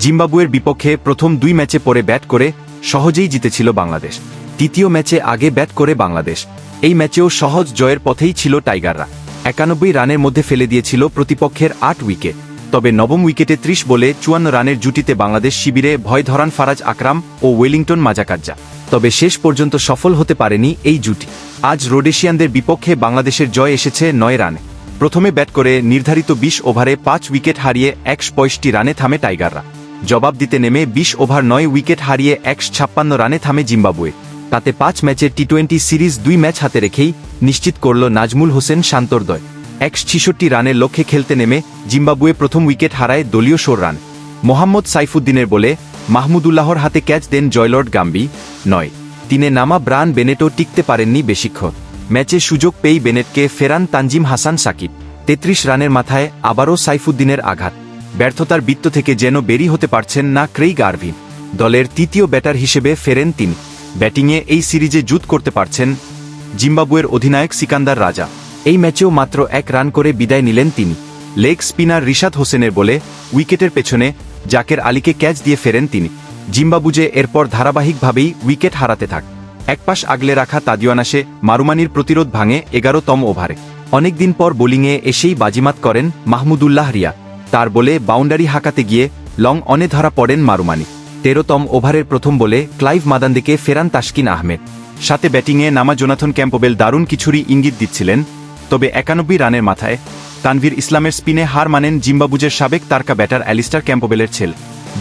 জিম্বাবুয়ের বিপক্ষে প্রথম দুই ম্যাচে পরে ব্যাট করে সহজেই জিতেছিল বাংলাদেশ। তৃতীয় ম্যাচে আগে ব্যাট করে বাংলাদেশ। এই ম্যাচেও সহজ জয়ের পথেই ছিল টাইগাররা। একানব্বই রানের মধ্যে ফেলে দিয়েছিল প্রতিপক্ষের আট উইকেট। তবে নবম উইকেটে ত্রিশ বলে চুয়ান্ন রানের জুটিতে বাংলাদেশ শিবিরে ভয় ধরান ফারাজ আকরাম ও ওয়েলিংটন মাজাকাজ্জা তবে শেষ পর্যন্ত সফল হতে পারেনি এই জুটি। আজ রোডেশিয়ানদের বিপক্ষে বাংলাদেশের জয় এসেছে নয় রানে। প্রথমে ব্যাট করে নির্ধারিত বিশ ওভারে পাঁচ উইকেট হারিয়ে একশ পঁয়ষট্টি রানে থামে টাইগাররা। জবাব দিতে নেমে বিশ ওভার নয় উইকেট হারিয়ে একশ ছাপ্পান্ন রানে থামে জিম্বাবুয়ে। তাতে পাঁচ ম্যাচের টি টোয়েন্টি সিরিজ দুই ম্যাচ হাতে রেখেই নিশ্চিত করল নাজমুল হোসেন শান্তর্দয়। একশ ছিষট্টি রানের লক্ষ্যে খেলতে নেমে জিম্বাবুয়ে প্রথম উইকেট হারায় দলীয় শোর রান। মোহাম্মদ সাইফুদ্দিনের বলে মাহমুদুল্লাহর হাতে ক্যাচ দেন জয়লর্ড গাম্বি। নয়। তিনে নামা ব্রান বেনেটও টিকতে পারেননি বেশিক্ষণ। ম্যাচে সুযোগ পেয়েই বেনেটকে ফেরান তানজিম হাসান সাকিব। তেত্রিশ রানের মাথায় আবারও সাইফুদ্দিনের আঘাত। ব্যর্থতার বৃত্ত থেকে যেন বেরি হতে পারছেন না ক্রেইগ আরভিন। দলের তৃতীয় ব্যাটার হিসেবে ফেরেন তিনি। ব্যাটিংয়ে এই সিরিজে জুত করতে পারছেন জিম্বাবুয়ের অধিনায়ক সিকান্দার রাজা। এই ম্যাচেও মাত্র এক রান করে বিদায় নিলেন তিনি। লেগ স্পিনার রিশাদ হোসেনের বলে উইকেটের পেছনে জাকের আলীকে ক্যাচ দিয়ে ফেরেন তিনি। জিম্বাবুজে এরপর ধারাবাহিকভাবেই উইকেট হারাতে থাক। একপাশ আগলে রাখা তাদিওয়ানাসে মারুমানির প্রতিরোধ ভাঙে এগারোতম ওভারে। অনেকদিন পর বোলিংয়ে এসেই বাজিমাত করেন মাহমুদুল্লাহ রিয়া। তার বলে বাউন্ডারি হাঁকাতে গিয়ে লং অনে ধরা পড়েন মারুমানি। তেরোতম ওভারের প্রথম বলে ক্লাইভ মাদান্দিকে ফেরান তাসকিন আহমেদ। সাথে ব্যাটিংয়ে নামা জোনাথন ক্যাম্পবেল দারুণ কিছুরই ইঙ্গিত দিচ্ছিলেন, তবে একানব্বই রানের মাথায়। তানভীর ইসলামের স্পিনে হার মানেন জিম্বাবুজের সাবেক তারকা ব্যাটার অ্যালিস্টার ক্যাম্পবেলের ছেল।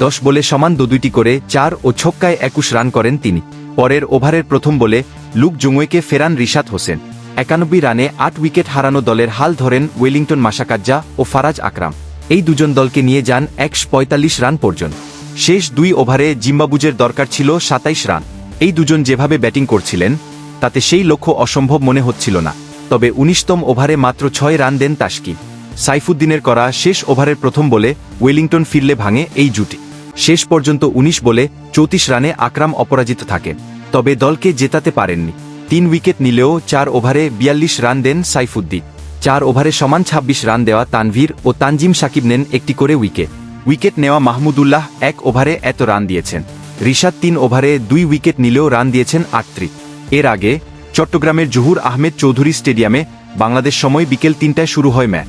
দশ বলে সমান দু দুইটি করে চার ও ছক্কায় একুশ রান করেন তিনি। পরের ওভারের প্রথম বলে লুক জুঙ্গুয়েকে ফেরান রিশাদ হোসেন। একানব্বই রানে আট উইকেট হারানো দলের হাল ধরেন ওয়েলিংটন মাসাকাজ্জা ও ফারাজ আকরাম। এই দুজন দলকে নিয়ে যান একশ পঁয়তাল্লিশ রান পর্যন্ত। শেষ দুই ওভারে জিম্বাবুজের দরকার ছিল সাতাইশ রান। এই দুজন যেভাবে ব্যাটিং করছিলেন, তাতে সেই লক্ষ্য অসম্ভব মনে হচ্ছিল না। তবে উনিশতম ওভারে মাত্র ছয় রান দেন তাস্কিন সাইফুদ্দিনের করা শেষ ওভারের প্রথম বলে ওয়েলিংটন ফিরলে ভাঙে এই জুটি। শেষ পর্যন্ত ১৯ বলে চৌত্রিশ রানে আকরাম অপরাজিত থাকেন। তবে দলকে জেতাতে পারেননি। তিন উইকেট নিলেও চার ওভারে বিয়াল্লিশ রান দেন সাইফুদ্দিন। চার ওভারে সমান ২৬ রান দেওয়া তানভীর ও তানজিম সাকিব নেন একটি করে উইকেট। উইকেট নেওয়া মাহমুদুল্লাহ এক ওভারে এত রান দিয়েছেন। রিশাদ তিন ওভারে দুই উইকেট নিলেও রান দিয়েছেন আটত্রিশ। এর আগে চট্টগ্রামের জহুর আহমেদ চৌধুরী স্টেডিয়ামে বাংলাদেশ সময় বিকেল তিনটায় শুরু হয় ম্যাচ।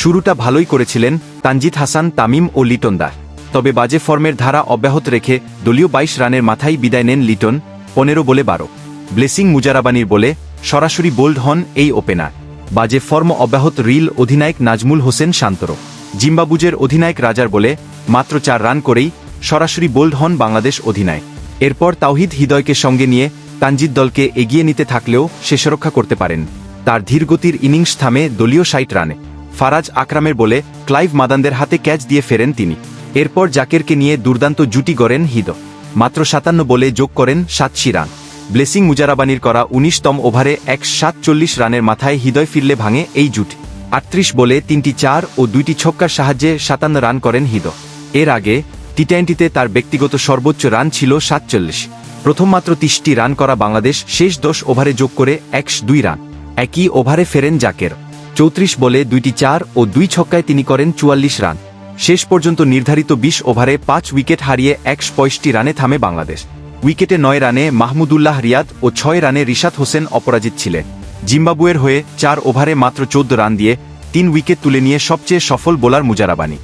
শুরুটা ভালোই করেছিলেন তানজিদ হাসান, তামিম ও লিটন দাস তবে বাজে ফর্মের ধারা অব্যাহত রেখে দলীয় বাইশ রানের মাথায় বিদায় নেন লিটন, পনেরো বলে বারো। ব্লেসিং মুজারাবানির বলে সরাসরি বোল্ড হন এই ওপেনার। বাজে ফর্ম অব্যাহত রিল অধিনায়ক নাজমুল হোসেন শান্তর। জিম্বাবুজের অধিনায়ক রাজার বলে মাত্র চার রান করেই সরাসরি বোল্ড হন বাংলাদেশ অধিনায়ক। এরপর তাওহিদ হৃদয়কে সঙ্গে নিয়ে তানজিদ দলকে এগিয়ে নিতে থাকলেও শেষরক্ষা করতে পারেন। তার ধীরগতির ইনিংস থামে দলীয় ষাট রানে। ফারাজ আকরামের বলে ক্লাইভ মাদানদের হাতে ক্যাচ দিয়ে ফেরেন তিনি। এরপর জাকেরকে নিয়ে দুর্দান্ত জুটি গড়েন হিদ। মাত্র সাতান্ন বলে যোগ করেন সাতশি রান। ব্লেসিং মুজারাবানির করা উনিশতম ওভারে এক সাতচল্লিশ রানের মাথায় হৃদয় ফিরলে ভাঙে এই জুট। আটত্রিশ বলে তিনটি চার ও দুইটি ছক্কার সাহায্যে সাতান্ন রান করেন হিদ এর আগে টি টোয়েন্টিতে তার ব্যক্তিগত সর্বোচ্চ রান ছিল সাতচল্লিশ। প্রথম মাত্র রান করা বাংলাদেশ শেষ দশ ওভারে যোগ করে একশ দুই রান। একই ওভারে ফেরেন জাকের। চৌত্রিশ বলে দুইটি চার ও দুই ছক্কায় তিনি করেন চুয়াল্লিশ রান। শেষ পর্যন্ত নির্ধারিত বিশ ওভারে পাঁচ উইকেট হারিয়ে একশ পঁয়ষট্টি রানে থামে বাংলাদেশ। উইকেটে নয় রানে মাহমুদুল্লাহ রিয়াদ ও ছয় রানে রিশাদ হোসেন অপরাজিত ছিলেন। জিম্বাবুয়ের হয়ে চার ওভারে মাত্র চোদ্দ রান দিয়ে তিন উইকেট তুলে নিয়ে সবচেয়ে সফল বোলার মুজারাবানি।